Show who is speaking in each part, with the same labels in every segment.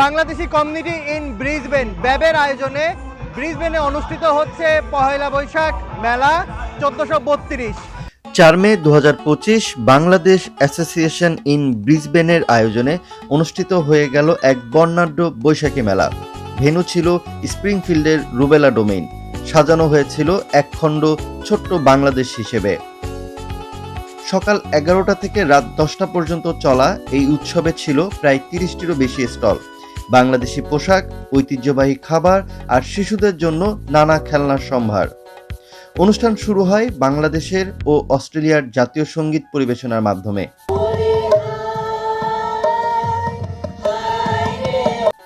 Speaker 1: Bangladeshi community in Brisbane. ব্যাবের আয়োজনে ব্রিসবেনে অনুষ্ঠিত হচ্ছে পহেলা বৈশাখ মেলা চোদ্দশো বত্রিশ।
Speaker 2: চার মে দু হাজার পঁচিশ বাংলাদেশ অ্যাসোসিয়েশন ইন ব্রিসবেনের আয়োজনে অনুষ্ঠিত হয়ে গেল এক বর্ণাঢ্য বৈশাখী মেলা। ভেন্যু ছিল স্প্রিংফিল্ডের রুবেলা ডোমেইন। সাজানো হয়েছিল একখণ্ড ছোট্ট বাংলাদেশ হিসেবে। সকাল এগারোটা থেকে রাত দশটা পর্যন্ত চলা এই উৎসবে ছিল প্রায় তিরিশটিরও বেশি স্টল। বাংলাদেশি পোশাক, ঐতিহ্যবাহী খাবার আর শিশুদের জন্য নানা খেলনার সম্ভার। অনুষ্ঠান শুরু হয় বাংলাদেশের ও অস্ট্রেলিয়ার জাতীয় সংগীত পরিবেশনার মাধ্যমে।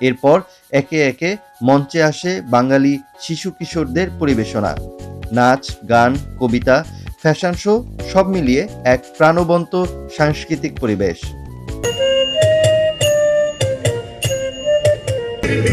Speaker 2: এরপর একে একে মঞ্চে আসে বাঙালি শিশু কিশোরদের পরিবেশনা। নাচ, গান, কবিতা, ফ্যাশন শো সব মিলিয়ে এক প্রাণবন্ত সাংস্কৃতিক পরিবেশ।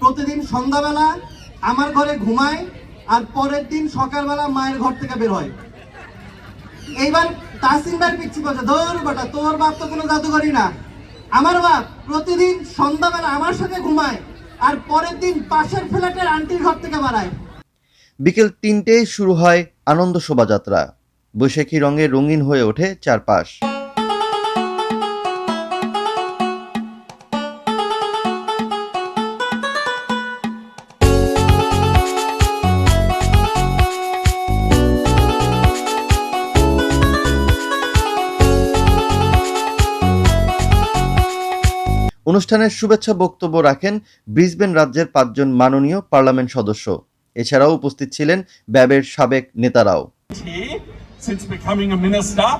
Speaker 3: প্রতিদিন সন্ধ্যাবেলা আমার ঘরে ঘুমায় আর পরের দিন সকালবেলা মায়ের ঘর থেকে বের হয়। এইবার তাসিম ভাই পিচ্ছি বলছে, ধর বেটা, তোর বাপ তো কোনো জাদুকরি না। আমার বাপ প্রতিদিন সন্ধ্যাবেলা আমার সাথে ঘুমায় আর পরের দিন পাশের ফ্ল্যাটের আন্টির ঘর থেকে বাড়ায়।
Speaker 2: বিকেল তিনটেয় শুরু হয় আনন্দ শোভাযাত্রা। বৈশাখী রঙে রঙিন হয়ে ওঠে চারপাশ। অনুষ্ঠানের শুভেচ্ছা বক্তব্য রাখেন ব্রিসবেন রাজ্যের পাঁচজন মাননীয় পার্লামেন্ট সদস্য এছাড়াও উপস্থিত ছিলেন ব্যাবের সাবেক নেতারাও
Speaker 4: since becoming a minister,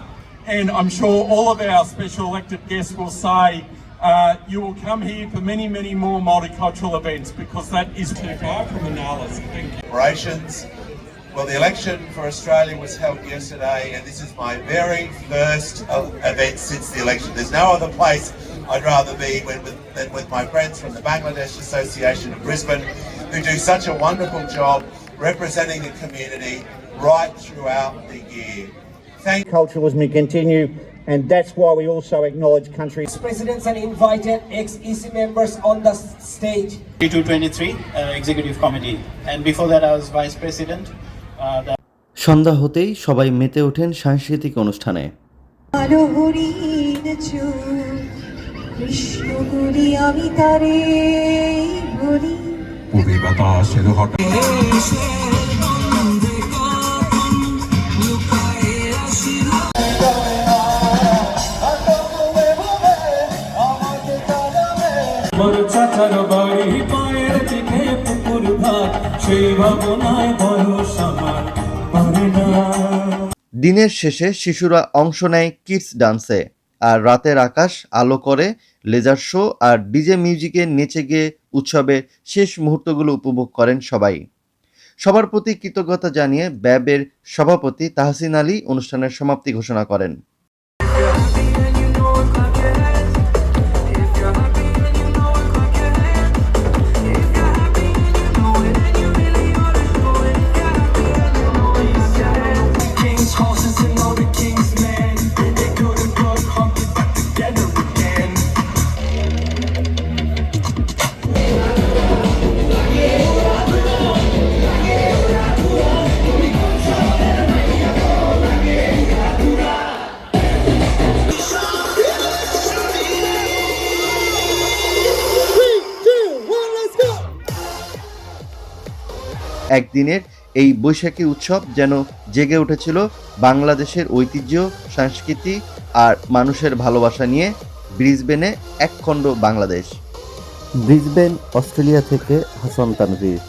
Speaker 4: and I'm sure all of our special elected guests will say uh, you will come here for many, many more multicultural events because that is too far from Annalis. Thank you.
Speaker 5: operations. Well, the election for Australia was held yesterday, and this is my very first uh, event since the election. There's no other place I'd rather be when with, than with my friends from the Bangladesh Association of Brisbane, who do such a wonderful job representing the community right throughout the year. Thank
Speaker 6: multiculturalism to continue, and that's why we also acknowledge countries.
Speaker 7: presidents and invited ex-EC members on the s- stage.
Speaker 8: 223 uh, Executive Committee. And before that, I was Vice President. Uh, the
Speaker 2: সন্ধ্যা হতেই সবাই মেতে ওঠেন সাংস্কৃতিক অনুষ্ঠানে
Speaker 9: আলো হরিণ চোখ কৃষ্ণ করি আমি তারে বলি
Speaker 4: বড় চাচার বাড়ি পায়ের পিঠে পুকুর ভাত সেই ভাবনায় বয়স আমার পারে না।
Speaker 2: দিনের শেষে শিশুরা অংশ নেয় কিডস ডান্সে আর রাতের আকাশ আলো করে লেজার শো আর ডিজে মিউজিকে নেচে গিয়ে উৎসবের শেষ মুহূর্তগুলো উপভোগ করেন সবাই। সবার প্রতি কৃতজ্ঞতা জানিয়ে ব্যাবের সভাপতি তাহসিন আলী অনুষ্ঠানের সমাপ্তি ঘোষণা করেন। একদিনের এই বৈশাখী উৎসব যেন জেগে উঠেছিল বাংলাদেশের ঐতিহ্য, সংস্কৃতি আর মানুষের ভালোবাসা নিয়ে ব্রিসবেনে একখণ্ড বাংলাদেশ। ব্রিসবেন, অস্ট্রেলিয়া থেকে হাসান তানভীর।